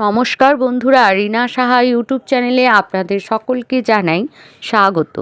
নমস্কার বন্ধুরা, রিনা সাহা ইউটিউব চ্যানেলে আপনাদের সকলকে জানাই স্বাগত।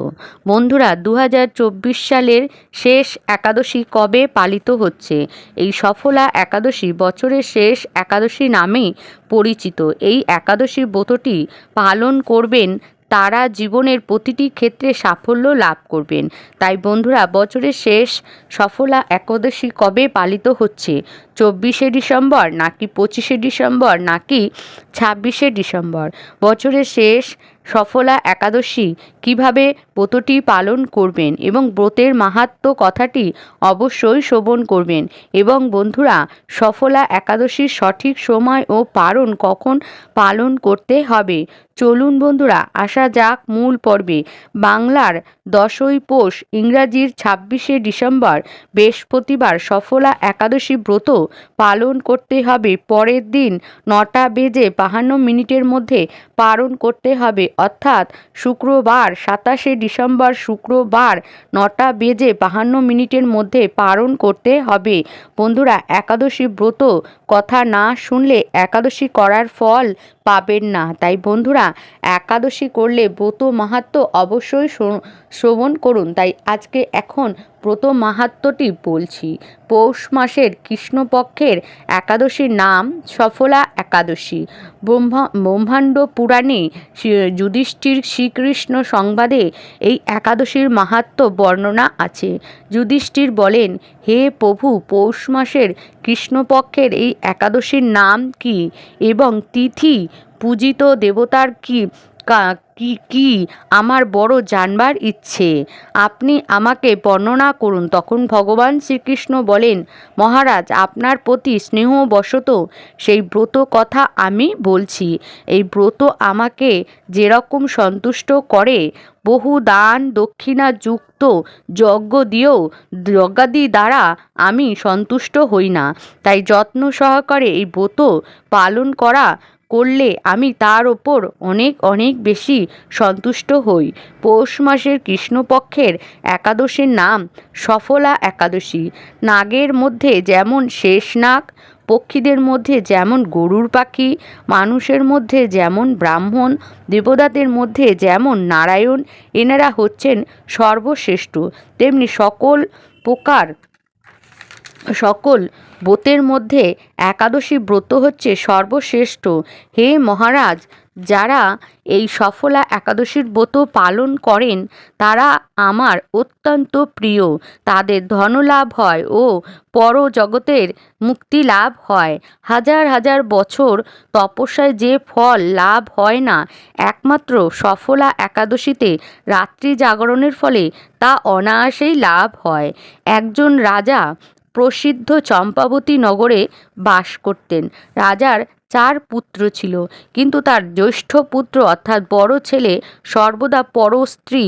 বন্ধুরা দু হাজার চব্বিশ সালের শেষ একাদশী কবে পালিত হচ্ছে? এই সফলা একাদশী বছরের শেষ একাদশী নামে পরিচিত। এই একাদশী ব্রতটি পালন করবেন তারা জীবনের প্রতিটি ক্ষেত্রে সাফল্য লাভ করবেন। তাই বন্ধুরা, বছরের শেষ সফলা একাদশী কবে পালিত হচ্ছে? চব্বিশে ডিসেম্বর নাকি পঁচিশে ডিসেম্বর নাকি ছাব্বিশে ডিসেম্বর? বছরের শেষ সফলা একাদশী কীভাবে ব্রতটি পালন করবেন এবং ব্রতের মাহাত্ম কথাটি অবশ্যই শ্রবণ করবেন। এবং বন্ধুরা, সফলা একাদশীর সঠিক সময় ও পারণ কখন পালন করতে হবে? চলুন বন্ধুরা, আসা যাক মূল পর্বে। বাংলার দশই পৌষ ইংরাজির ছাব্বিশে ডিসেম্বর বৃহস্পতিবার সফলা একাদশী ব্রত পালন করতে হবে। পরের দিন নটা বেজে বাহান্ন মিনিটের মধ্যে পালন করতে হবে। অর্থাৎ শুক্রবার সাতাশে ডিসেম্বর শুক্রবার নটা বেজে বাহান্ন মিনিটের মধ্যে পালন করতে হবে। বন্ধুরা, একাদশী ব্রত কথা না শুনলে একাদশী করার ফল পাবেন না। তাই বন্ধুরা, একাদশী করলে ব্রত মাহাত্ম অবশ্যই শ্রবণ করুন। তাই আজকে এখন ব্রত মাহাত্মটি বলছি। পৌষ মাসের কৃষ্ণপক্ষের একাদশীর নাম সফলা একাদশী। ব্রহ্মা, ব্রহ্মাণ্ড পুরাণে যুধিষ্ঠির শ্রীকৃষ্ণ সংবাদে এই একাদশীর মাহাত্ম বর্ণনা আছে। যুধিষ্ঠির বলেন, হে প্রভু, পৌষ মাসের কৃষ্ণপক্ষের এই একাদশীর নাম কি এবং তিথি পূজিত দেবতার কি কি কি? আমার বড় জানবার ইচ্ছে। আপনি আমাকে বর্ণনা করুন। তখন ভগবান শ্রীকৃষ্ণ বলেন, মহারাজ, আপনার প্রতি স্নেহবশত সেই ব্রত কথা আমি বলছি। এই ব্রত আমাকে যেরকম সন্তুষ্ট করে, বহু দান দক্ষিণা যুক্ত যজ্ঞ দিয়েও যজ্ঞাদি দ্বারা আমি সন্তুষ্ট হই না। তাই যত্ন সহকারে এই ব্রত পালন করা করলে আমি তার ওপর অনেক অনেক বেশি সন্তুষ্ট হই। পৌষ মাসের কৃষ্ণপক্ষের একাদশীর নাম সফলা একাদশী। নাগের মধ্যে যেমন শেষ নাগ, পক্ষীদের মধ্যে যেমন গরুর পাখি, মানুষের মধ্যে যেমন ব্রাহ্মণ দেবদাতের মধ্যে যেমন নারায়ণ, এনারা হচ্ছেন সর্বশ্রেষ্ঠ। তেমনি সকল প্রকার, সকল ব্রতের মধ্যে একাদশী ব্রত হচ্ছে সর্বশ্রেষ্ঠ। হে মহারাজ, যারা এই সফলা একাদশীর ব্রত পালন করেন, তারা আমার অত্যন্ত প্রিয়। তাদের ধনলাভ হয় ও পরজগতের মুক্তি লাভ হয়। হাজার হাজার বছর তপস্যায় যে ফল লাভ হয় না, একমাত্র সফলা একাদশীতে রাত্রি জাগরণের ফলে তা অনায়াসেই লাভ হয়। একজন রাজা প্রসিদ্ধ চম্পাবতী নগরে বাস করতেন। রাজার চার পুত্র ছিল। কিন্তু তার জ্যৈষ্ঠ পুত্র অর্থাৎ বড় ছেলে সর্বদা পরস্ত্রী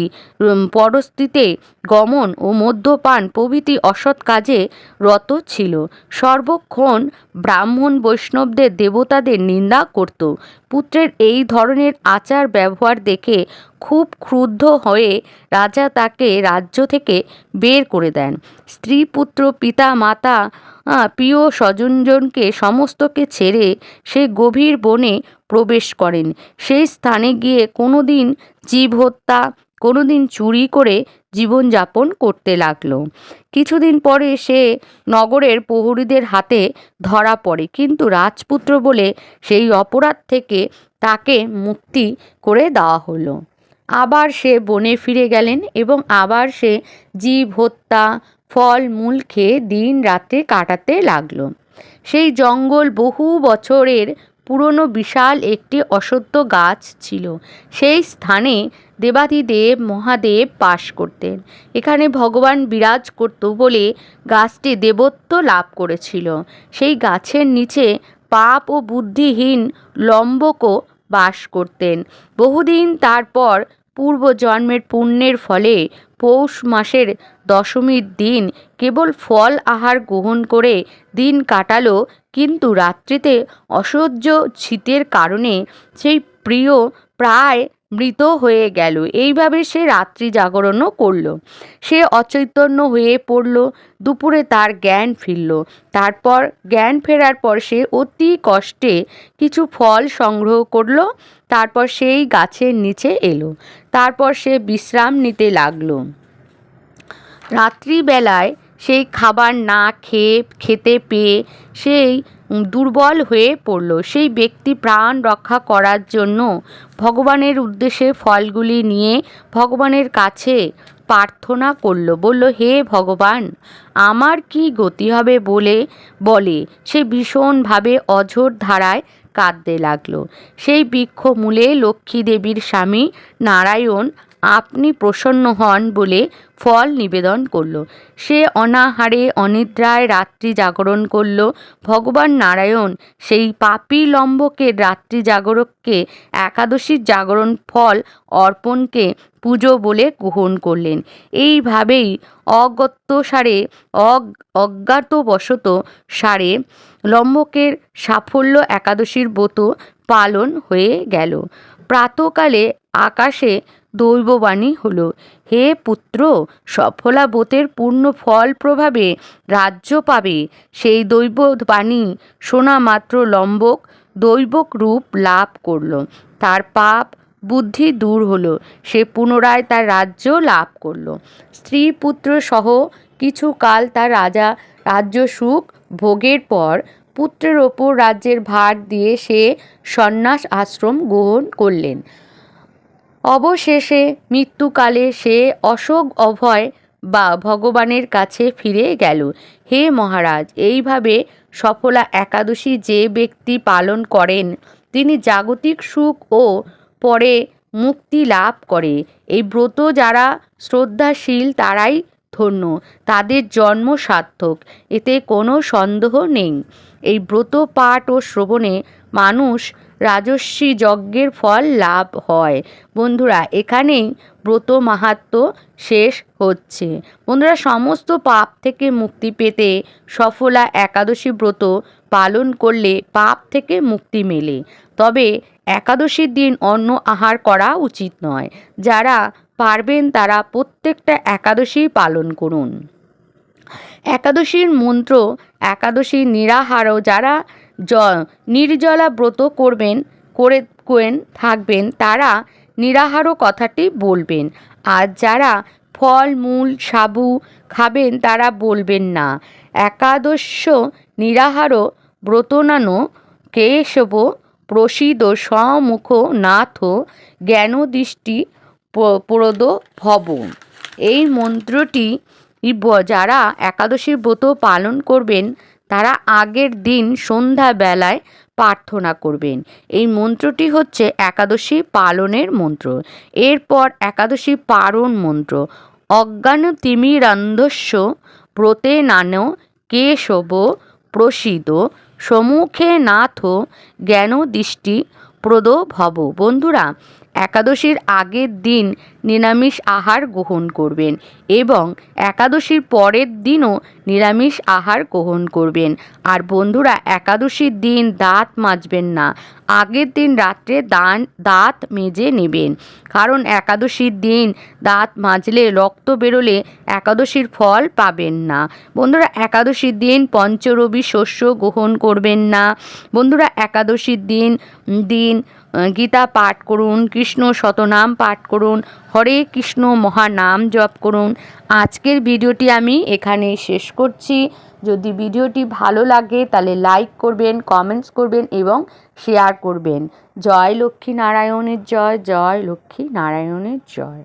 পরস্ত্রীতে গমন ও মদ্যপান প্রভৃতি অসৎ কাজে রত ছিল। সর্বক্ষণ ব্রাহ্মণ বৈষ্ণবদের দেবতাদের নিন্দা করত। পুত্রের এই ধরনের আচার ব্যবহার দেখে খুব ক্রুদ্ধ হয়ে রাজা তাকে রাজ্য থেকে বের করে দেন। স্ত্রী পুত্র পিতা মাতা প্রিয় স্বজনজনকে সমস্তকে ছেড়ে সে গভীর বনে প্রবেশ করেন। সেই স্থানে গিয়ে কোনো দিন জীব হত্যা কোনো দিন চুরি করে জীবনযাপন করতে লাগল। কিছুদিন পরে সে নগরের প্রহরীদের হাতে ধরা পড়ে। কিন্তু রাজপুত্র বলে সেই অপরাধ থেকে তাকে মুক্তি করে দেওয়া হলো। আবার সে বনে ফিরে গেলেন এবং আবার সে জীব হত্যা ফল মূল খেয়ে দিন রাতে কাটাতে লাগল। সেই জঙ্গল বহু বছরের পুরনো বিশাল একটি অসত্য গাছ ছিল। সেই স্থানে দেবাদিদেব মহাদেব বাস করতেন। এখানে ভগবান বিরাজ করত বলে গাছটি দেবত্ব লাভ করেছিল। সেই গাছের নিচে পাপ ও বুদ্ধিহীন লম্বকও বাস করতেন। বহুদিন তারপর পূর্বজন্মের পুণ্যের ফলে পৌষ মাসের দশমীর দিন কেবল ফল আহার গ্রহণ করে দিন কাটালো, কিন্তু রাত্রিতে অসহ্য শীতের কারণে সেই প্রিয় প্রায় মৃত হয়ে গেল। এইভাবে সে রাত্রি জাগরণও করল। সে অচৈতন্য হয়ে পড়ল। দুপুরে তার জ্ঞান ফিরল। তারপর জ্ঞান ফেরার পর সে অতি কষ্টে কিছু ফল সংগ্রহ করল। তারপর সেই গাছের নিচে এলো। তারপর সে বিশ্রাম নিতে লাগল। রাত্রিবেলায় সেই খাবার না খেয়ে, খেতে পেয়ে সেই দুর্বল হয়ে পড়ল। সেই ব্যক্তি প্রাণ রক্ষা করার জন্য ভগবানের উদ্দেশ্যে ফলগুলি নিয়ে ভগবানের কাছে প্রার্থনা করল। বলল, হে ভগবান, আমার কি গতি হবে বলে বলে? সে ভীষণভাবে অঝোর ধারায় কাঁদতে লাগল। সেই বৃক্ষ মূলে লক্ষ্মী দেবীর স্বামী নারায়ণ আপনি প্রসন্ন হন বলে ফল নিবেদন করল। সে অনাহারে, অনিদ্রায় রাত্রি জাগরণ করল। ভগবান নারায়ণ সেই পাপি লম্বকের রাত্রি জাগরককে একাদশীর জাগরণ ফল অর্পণকে পুজো বলে গ্রহণ করলেন। এইভাবেই অগত্য সারে অজ্ঞাতবশত সারে লম্বকের সাফল্য একাদশীর ব্রত পালন হয়ে গেল। প্রাতকালে আকাশে দৈববাণী হলো, হে পুত্র সফলা ব্রতের পূর্ণ ফল প্রভাবে রাজ্য পাবে। সেই দৈববাণী শোনা মাত্র লম্বক, দৈবক রূপ লাভ করল। তার পাপ বুদ্ধি দূর হলো, সে পুনরায় তার রাজ্য লাভ করল। স্ত্রী পুত্র সহ কিছু কাল তার রাজা, রাজ্য সুখ ভোগের পর পুত্রের ওপর রাজ্যের ভার দিয়ে সে সন্ন্যাস আশ্রম গ্রহণ করলেন। অবশেষে মৃত্যুকালে সে অশোক অভয় বা ভগবানের কাছে ফিরে গেল। হে মহারাজ, এইভাবে সফলা একাদশী যে ব্যক্তি পালন করেন, তিনি জাগতিক সুখ ও পরে মুক্তি লাভ করে। এই ব্রত যারা শ্রদ্ধাশীল, তারাই ধন্য, তাদের জন্ম সার্থক, এতে কোনো সন্দেহ নেই। এই ব্রত পাঠ ও শ্রবণে মানুষ রাজস্বী যজ্ঞের ফল লাভ হয়। বন্ধুরা, এখানেই ব্রত মাহাত্ম শেষ হচ্ছে। বন্ধুরা, সমস্ত পাপ থেকে মুক্তি পেতে সফলা একাদশী ব্রত পালন করলে পাপ থেকে মুক্তি মেলে। তবে একাদশীর দিন অন্ন আহার করা উচিত নয়। যারা পারবেন তারা প্রত্যেকটা একাদশী পালন করুন। একাদশীর মন্ত্র, একাদশী নিরাহারও যারা জ নির্জলা ব্রত করবেন, করে, করেন, থাকবেন, তারা নিরাহারও কথাটি বলবেন। আর যারা ফল, মূল, সাবু খাবেন, তারা বলবেন না। একাদশ নিরাহারও ব্রতনানো কেশব প্রসিদ সমুখ নাথ জ্ঞানদৃষ্টি প্রদ ভব এই মন্ত্রটি যারা একাদশীর ব্রত পালন করবেন, তারা আগের দিন সন্ধ্যাবেলায় প্রার্থনা করবেন। এই মন্ত্রটি হচ্ছে একাদশী পালনের মন্ত্র। এরপর একাদশী পারণ মন্ত্র। অজ্ঞান তিমিরান্ধস্য ব্রতে নান কেশব প্রসিদ সম্মুখে নাথ জ্ঞান দৃষ্টি প্রদ ভব। বন্ধুরা, একাদশীর আগের দিন নিরামিষ আহার গ্রহণ করবেন এবং একাদশীর পরের দিনও নিরামিষ আহার গ্রহণ করবেন। আর বন্ধুরা, একাদশীর দিন দাঁত মাজবেন না। আগের দিন রাত্রে দান, দাঁত মেজে নেবেন। কারণ একাদশীর দিন দাঁত মাজলে রক্ত বেরোলে একাদশীর ফল পাবেন না। বন্ধুরা, একাদশীর দিন পঞ্চরবি শস্য গ্রহণ করবেন না। বন্ধুরা, একাদশীর দিন দিন গীতা পাঠ করুন, কৃষ্ণ শতনাম পাঠ করুন, হরে কৃষ্ণ মহানাম জপ করুন। আজকের ভিডিওটি আমি এখানে শেষ করছি। যদি ভিডিওটি ভালো লাগে তাহলে লাইক করবেন, কমেন্টস করবেন এবং শেয়ার করবেন। জয় লক্ষ্মী নারায়ণের জয় জয় লক্ষ্মী নারায়ণের জয়।